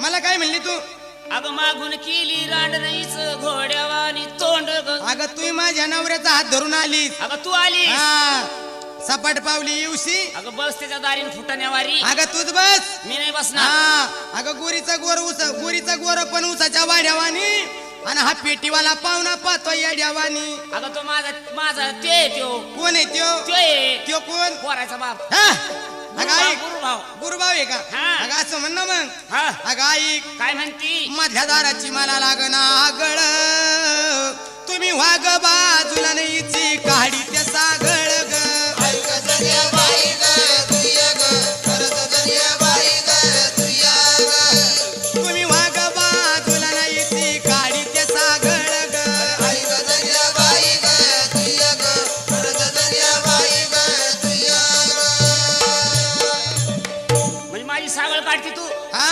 मला काय म्हणली तू? अगं मागून केली रांडणीच घोड्यावानी तोंड अगं तू माझ्या नवऱ्याचा हात धरून आलीस. अगं तू आली हा. सपाट पावली येऊशी. अगं बस त्याच्या दारीन फुटाण्यावारी. अगं तूच बस. मी नाही बसणार. हा. अगं गोरीचा गोर उस गोरीचा गोर पण उसाच्या वाड्यावानी. आणि हा पेटीवाला पाहुणा पाहतो येड्यावानी. अगं तो माझा माझा ते त्यो. कोण आहे त्यो? त्यो कोण? पोराचा बाप. हा. गुरुभाव, आहे का? हा. अगं असं म्हण ना मग. हा. अगं ऐक काय म्हणती? मधल्या दाराची मला लागना गळ तुम्ही वाग बाजूला नाहीची सागळ माझी सावळ काढती तू? हा?